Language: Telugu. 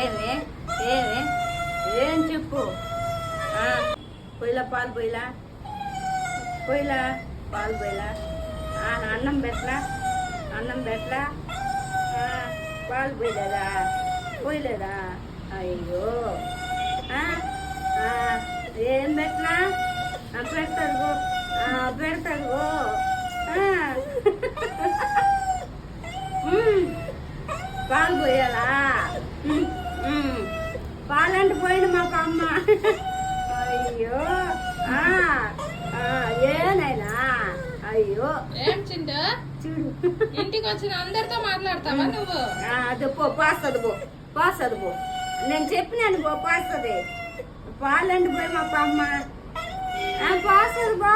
ఏమి ఏమి ఏం చెప్పు? పొయ్యిలా పాలు పొయ్యిలా పొయ్యిలా పాలు పొయ్యిలా అన్నం పెట్టలా? అన్నం పెట్టలా? పాలు పోయలేదా? పోయలేదా? అయ్యో. ఏం పెట్టలా? పెడతాను పెడతాను పాలు పోయాలా? మాకు అమ్మ అయ్యో ఏనైనా అయ్యో. ఏం చింట? చూడు. ఇంటికి వచ్చిన అందరితో మాట్లాడతావా నువ్వు? అది పో పాస్తుంది పో పాస్తుంది పో. నేను చెప్పినాను పో పాస్తుంది. పాలండి పోయి మా అమ్మ. పాస్తుంది బా.